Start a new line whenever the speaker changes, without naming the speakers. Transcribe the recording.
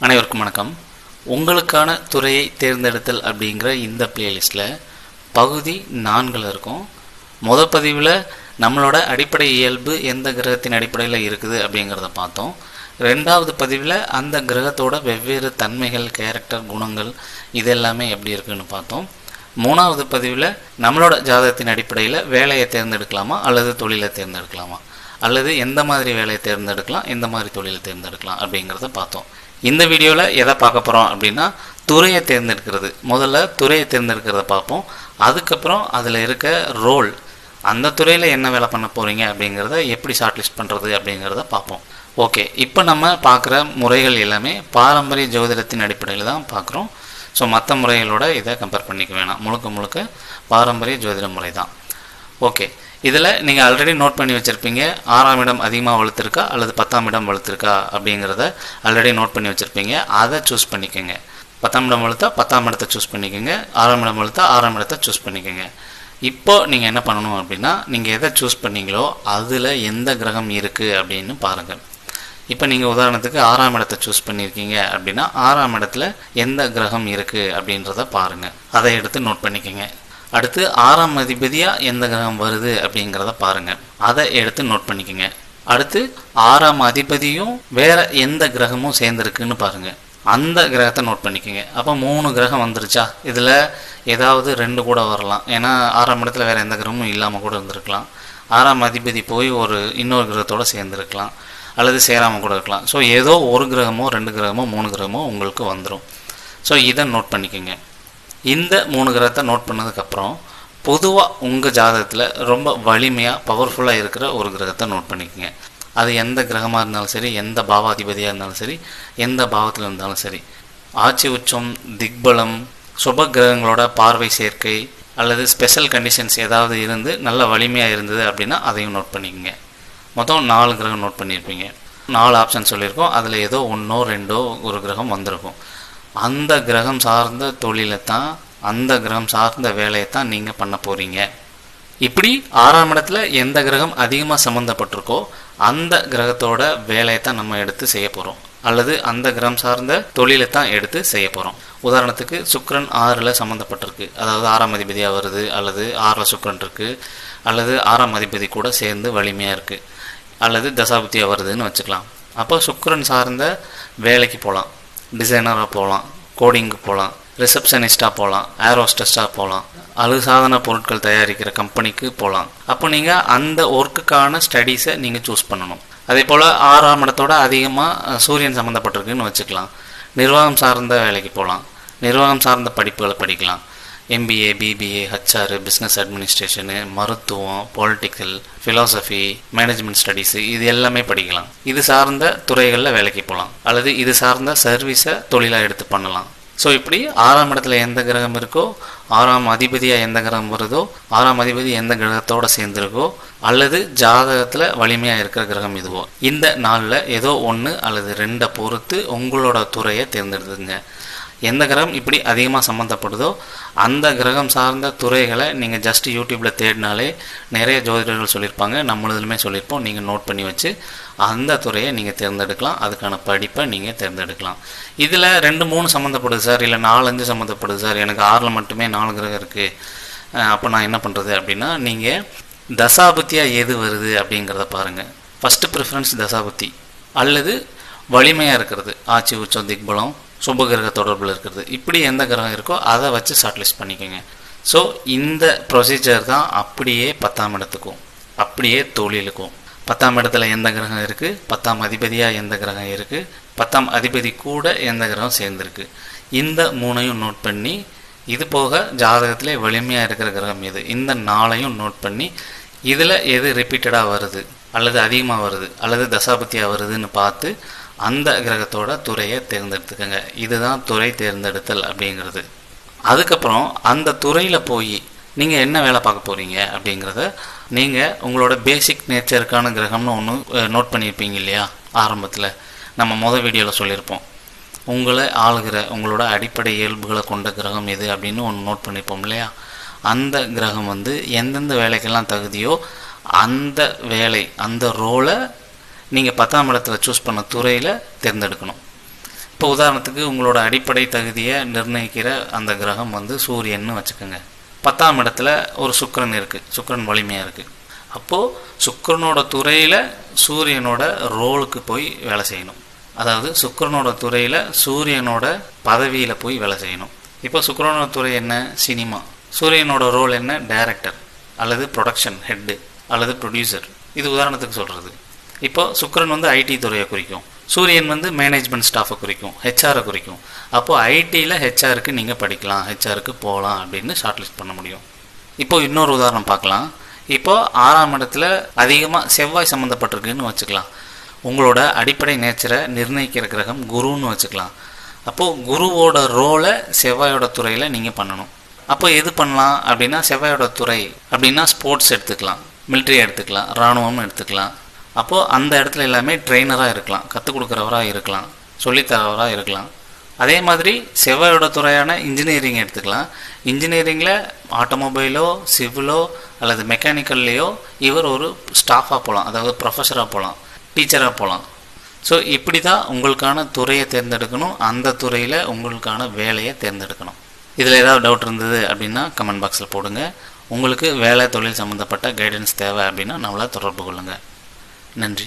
அனைவருக்கும் வணக்கம். உங்களுக்கான துறையை தேர்ந்தெடுத்தல் அப்படிங்கிற இந்த பிளேலிஸ்ட்டில் பகுதி நான்கில் இருக்கும். முத பதிவில் நம்மளோட அடிப்படை இயல்பு எந்த கிரகத்தின் அடிப்படையில் இருக்குது அப்படிங்கிறத பார்த்தோம். ரெண்டாவது பதிவில் அந்த கிரகத்தோட வெவ்வேறு தன்மைகள் கேரக்டர் குணங்கள் இது எல்லாமே எப்படி இருக்குன்னு பார்த்தோம். மூணாவது பதிவில் நம்மளோட ஜாதகத்தின் அடிப்படையில் வேலையை தேர்ந்தெடுக்கலாமா அல்லது தொழிலை தேர்ந்தெடுக்கலாமா? அல்லது எந்த மாதிரி வேலையை தேர்ந்தெடுக்கலாம் எந்த மாதிரி தொழிலை தேர்ந்தெடுக்கலாம் அப்படிங்கிறத பார்த்தோம். இந்த வீடியோவில் எதை பார்க்க போகிறோம் அப்படின்னா துறையை தேர்ந்தெடுக்கிறது. முதல்ல துறையை தேர்ந்தெடுக்கிறத பார்ப்போம். அதுக்கப்புறம் அதில் இருக்க ரோல் அந்த துறையில் என்ன வேலை பண்ண போகிறீங்க அப்படிங்கிறத எப்படி ஷார்ட் லிஸ்ட் பண்ணுறது அப்படிங்கிறத பார்ப்போம். ஓகே இப்போ நம்ம பார்க்குற முறைகள் எல்லாமே பாரம்பரிய ஜோதிடத்தின் அடிப்படையில் தான் பார்க்குறோம். ஸோ மற்ற முறைகளோட இதை கம்பேர் பண்ணிக்க வேணாம். முழுக்க முழுக்க பாரம்பரிய ஜோதிட முறை தான். ஓகே இதில் நீங்கள் ஆல்ரெடி நோட் பண்ணி வச்சுருப்பீங்க ஆறாம் இடம் அதிகமாக வளர்த்துருக்கா அல்லது பத்தாம் இடம் வளர்த்துருக்கா அப்படிங்கிறத ஆல்ரெடி நோட் பண்ணி வச்சுருப்பீங்க. அதை சூஸ் பண்ணிக்கோங்க. பத்தாம் இடம் வளர்த்தா பத்தாம் இடத்தை சூஸ் பண்ணிக்கோங்க. ஆறாம் இடம் வளர்த்தா ஆறாம் இடத்தை சூஸ் பண்ணிக்கோங்க. இப்போ நீங்கள் என்ன பண்ணணும் அப்படின்னா நீங்கள் எதை சூஸ் பண்ணீங்களோ அதில் எந்த கிரகம் இருக்குது அப்படின்னு பாருங்கள் இப்போ நீங்கள் உதாரணத்துக்கு ஆறாம் இடத்தை சூஸ் பண்ணியிருக்கீங்க அப்படின்னா ஆறாம் இடத்துல எந்த கிரகம் இருக்குது அப்படின்றத பாருங்கள் அதை எடுத்து நோட் பண்ணிக்கோங்க. அடுத்து ஆறாம் அதிபதியாக எந்த கிரகம் வருது அப்படிங்கிறத பாருங்கள் அதை எடுத்து நோட் பண்ணிக்கோங்க. அடுத்து ஆறாம் அதிபதியும் வேற எந்த கிரகமும் சேர்ந்துருக்குன்னு பாருங்கள் அந்த கிரகத்தை நோட் பண்ணிக்கோங்க. அப்போ மூணு கிரகம் வந்துருச்சா? இதில் ஏதாவது ரெண்டு கூட வரலாம். ஏன்னா ஆறாம் இடத்துல வேறு எந்த கிரகமும் இல்லாமல் கூட இருந்திருக்கலாம். ஆறாம் அதிபதி போய் ஒரு இன்னொரு கிரகத்தோடு சேர்ந்துருக்கலாம். அல்லது சேராமல் கூட இருக்கலாம். ஸோ ஏதோ ஒரு கிரகமோ ரெண்டு கிரகமோ மூணு கிரகமோ உங்களுக்கு வந்துடும் ஸோ இதை நோட் பண்ணிக்கோங்க. இந்த மூணு கிரகத்தை நோட் பண்ணதுக்கப்புறம் பொதுவாக உங்கள் ஜாதகத்தில் ரொம்ப வலிமையாக பவர்ஃபுல்லாக இருக்கிற ஒரு கிரகத்தை நோட் பண்ணிக்கோங்க. அது எந்த கிரகமாக இருந்தாலும் சரி எந்த பாவாதிபதியாக இருந்தாலும் சரி எந்த பாவத்தில் இருந்தாலும் சரி. ஆட்சி உச்சம் திக்பலம் சுப கிரகங்களோட பார்வை சேர்க்கை அல்லது ஸ்பெஷல் கண்டிஷன்ஸ் ஏதாவது இருந்து நல்ல வலிமையாக இருந்தது அப்படின்னா அதையும் நோட் பண்ணிக்கோங்க. மொத்தம் நாலு கிரகம் நோட் பண்ணியிருப்பீங்க நாலு ஆப்ஷன் சொல்லியிருக்கோம். அதில் ஏதோ ஒன்றோ ரெண்டோ ஒரு கிரகம் வந்திருக்கும். அந்த கிரகம் சார்ந்த தொழிலை தான் அந்த கிரகம் சார்ந்த வேலையை தான் நீங்கள் பண்ண போகிறீங்க இப்படி ஆறாம் இடத்துல எந்த கிரகம் அதிகமாக சம்மந்தப்பட்டிருக்கோ அந்த கிரகத்தோட வேலையை தான் நம்ம எடுத்து செய்ய போகிறோம் அல்லது அந்த கிரகம் சார்ந்த தொழிலை தான் எடுத்து செய்ய போகிறோம் உதாரணத்துக்கு சுக்ரன் ஆறில் சம்மந்தப்பட்டிருக்கு அதாவது ஆறாம் அதிபதியாக வருது அல்லது ஆறில் சுக்ரன் இருக்குது அல்லது ஆறாம் அதிபதி கூட சேர்ந்து வலிமையாக இருக்குது அல்லது தசாபுத்தியாக வருதுன்னு வச்சுக்கலாம். அப்போ சுக்ரன் சார்ந்த வேலைக்கு போகலாம் டிசைனராக போகலாம் கோடிங்க்கு போகலாம் ரிசப்ஷனிஸ்ட்டாக போகலாம் ஏரோஸ்டஸ்ட்டாக போகலாம் அழுசாதன பொருட்கள் தயாரிக்கிற கம்பெனிக்கு போகலாம். அப்போ நீங்கள் அந்த ஒர்க்குக்கான ஸ்டடீஸை நீங்கள் சூஸ் பண்ணணும். அதே போல் ஆறாம் இடத்தோட அதிகமாக சூரியன் சம்மந்தப்பட்டிருக்குன்னு வச்சுக்கலாம். நிர்வாகம் சார்ந்த வேலைக்கு போகலாம். நிர்வாகம் சார்ந்த படிப்புகளை படிக்கலாம். MBA BBA HR business administration மருத்துவம் பொலிட்டிக்கல் ஃபிலாசபி மேனேஜ்மெண்ட் ஸ்டடீஸு இது எல்லாமே படிக்கலாம். இது சார்ந்த துறைகளில் வேலைக்கு போகலாம். அல்லது இது சார்ந்த சர்வீஸை தொழிலாக எடுத்து பண்ணலாம். ஸோ இப்படி ஆறாம் இடத்துல எந்த கிரகம் இருக்கோ ஆறாம் அதிபதியாக எந்த கிரகம் வருதோ ஆறாம் அதிபதி எந்த கிரகத்தோடு சேர்ந்துருக்கோ அல்லது ஜாதகத்தில் வலிமையாக இருக்கிற கிரகம் இதுவோ இந்த நாளில் ஏதோ ஒன்று அல்லது ரெண்டை பொறுத்து உங்களோட துறையை தேர்ந்தெடுத்துங்க. எந்த கிரகம் இப்படி அதிகமாக சம்மந்தப்படுதோ அந்த கிரகம் சார்ந்த துறைகளை நீங்கள் ஜஸ்ட் யூடியூப்பில் தேடினாலே நிறைய ஜோதிடர்கள் சொல்லியிருப்பாங்க. நம்மளதுலுமே சொல்லியிருப்போம். நீங்கள் நோட் பண்ணி வச்சு அந்த துறையை நீங்கள் தேர்ந்தெடுக்கலாம். அதுக்கான படிப்பை நீங்கள் தேர்ந்தெடுக்கலாம். இதில் ரெண்டு மூணு சம்மந்தப்படுது சார். இல்லை நாலஞ்சு சம்மந்தப்படுது சார். எனக்கு ஆறில் மட்டுமே நாலு கிரகம் இருக்குது அப்போ நான் என்ன பண்ணுறது அப்படின்னா நீங்கள் தசாபுத்தியாக எது வருது அப்படிங்கிறத பாருங்கள் ஃபஸ்ட்டு ப்ரிஃபரன்ஸ் தசாபுத்தி. அல்லது வலிமையாக இருக்கிறது. ஆட்சி உச்சம் திக்பலம் சுப கிரக தொடர்பில் இருக்கிறது. இப்படி எந்த கிரகம் இருக்கோ அதை வச்சு ஷார்ட்லிஸ்ட் பண்ணிக்கோங்க. ஸோ இந்த ப்ரொசீஜர் தான் அப்படியே பத்தாம் இடத்துக்கும் அப்படியே தொழிலுக்கும். பத்தாம் இடத்துல எந்த கிரகம் இருக்குது பத்தாம் அதிபதியாக எந்த கிரகம் இருக்குது பத்தாம் அதிபதி கூட எந்த கிரகம் சேர்ந்துருக்கு? இந்த மூணையும் நோட் பண்ணி இது போக ஜாதகத்திலே வலிமையாக இருக்கிற கிரகம் எது? இந்த நாளையும் நோட் பண்ணி இதில் எது ரிப்பீட்டடாக வருது? அல்லது அதிகமாக வருது? அல்லது தசாபத்தியாக வருதுன்னு பார்த்து அந்த கிரகத்தோட துறையை தேர்ந்தெடுத்துக்கோங்க. இதுதான் துறை தேர்ந்தெடுத்தல் அப்படிங்கிறது. அதுக்கப்புறம் அந்த துறையில் போய் நீங்கள் என்ன வேலை பார்க்க போகிறீங்க அப்படிங்கிறத நீங்கள் உங்களோட பேசிக் நேச்சருக்கான கிரகம்னு ஒன்று நோட் பண்ணியிருப்பீங்க இல்லையா? ஆரம்பத்தில். நம்ம மொதல் வீடியோவில் சொல்லியிருப்போம். உங்களை ஆளுகிற உங்களோட அடிப்படை இயல்புகளை கொண்ட கிரகம் எது அப்படின்னு ஒன்று நோட் பண்ணியிருப்போம் இல்லையா? அந்த கிரகம் வந்து எந்தெந்த வேலைக்கெல்லாம் தகுதியோ அந்த வேலை அந்த ரோலை நீங்கள் பத்தாம் இடத்துல சூஸ் பண்ண துறையில் தேர்ந்தெடுக்கணும். இப்போ உதாரணத்துக்கு உங்களோட அடிப்படை தகுதியை நிர்ணயிக்கிற அந்த கிரகம் வந்து சூரியன்னு வச்சுக்கோங்க. பத்தாம் இடத்துல ஒரு சுக்கரன் இருக்குது சுக்கரன் வலிமையாக இருக்குது அப்போது சுக்கிரனோட துறையில் சூரியனோட ரோலுக்கு போய் வேலை செய்யணும். அதாவது சுக்கரனோட துறையில் சூரியனோட பதவியில் போய் வேலை செய்யணும். இப்போ சுக்கரனோட துறை என்ன? சினிமா. சூரியனோட ரோல் என்ன? டைரக்டர் அல்லது ப்ரொடக்ஷன் ஹெட்டு அல்லது ப்ரொடியூசர் இது உதாரணத்துக்கு சொல்கிறது இப்போ சுக்கிரன் வந்து ஐடி துறையை குறிக்கும். சூரியன் வந்து மேனேஜ்மெண்ட் ஸ்டாஃபை குறிக்கும் ஹெச்ஆரை குறிக்கும். அப்போது ஐடியில் ஹெச்ஆருக்கு நீங்கள் படிக்கலாம் ஹெச்ஆருக்கு போகலாம் அப்படின்னு ஷார்ட் லிஸ்ட் பண்ண முடியும். இப்போ இன்னொரு உதாரணம் பார்க்கலாம். இப்போ ஆறாம் இடத்துல அதிகமாக செவ்வாய் சம்மந்தப்பட்டிருக்குன்னு வச்சுக்கலாம். உங்களோட அடிப்படை நேச்சரை நிர்ணயிக்கிற கிரகம் குருன்னு வச்சுக்கலாம். அப்போது குருவோட ரோலை செவ்வாயோட துறையில் நீங்கள் பண்ணணும். அப்போ எது பண்ணலாம் அப்படின்னா செவ்வாயோட துறை அப்படின்னா ஸ்போர்ட்ஸ் எடுத்துக்கலாம். மிலிட்ரி எடுத்துக்கலாம் இராணுவம் எடுத்துக்கலாம். அப்போது அந்த இடத்துல எல்லாமே ட்ரெயினராக இருக்கலாம் கற்றுக் கொடுக்குறவராக இருக்கலாம் சொல்லித்தரவராக இருக்கலாம். அதே மாதிரி செவ்வாயோட துறையான இன்ஜினியரிங் எடுத்துக்கலாம். இன்ஜினியரிங்கில் ஆட்டோமொபைலோ சிவிலோ அல்லது மெக்கானிக்கல்லையோ இவர் ஒரு ஸ்டாஃபாக போகலாம் அதாவது ப்ரொஃபஸராக போகலாம் டீச்சராக போகலாம் ஸோ இப்படி தான் உங்களுக்கான துறையை தேர்ந்தெடுக்கணும் அந்த துறையில் உங்களுக்கான வேலையை தேர்ந்தெடுக்கணும். இதில் ஏதாவது டவுட் இருந்தது அப்படின்னா கமெண்ட் பாக்ஸில் போடுங்க. உங்களுக்கு வேலை தொழில் சம்மந்தப்பட்ட கைடன்ஸ் தேவை அப்படின்னா நம்மளை தொடர்பு கொள்ளுங்கள் நன்றி.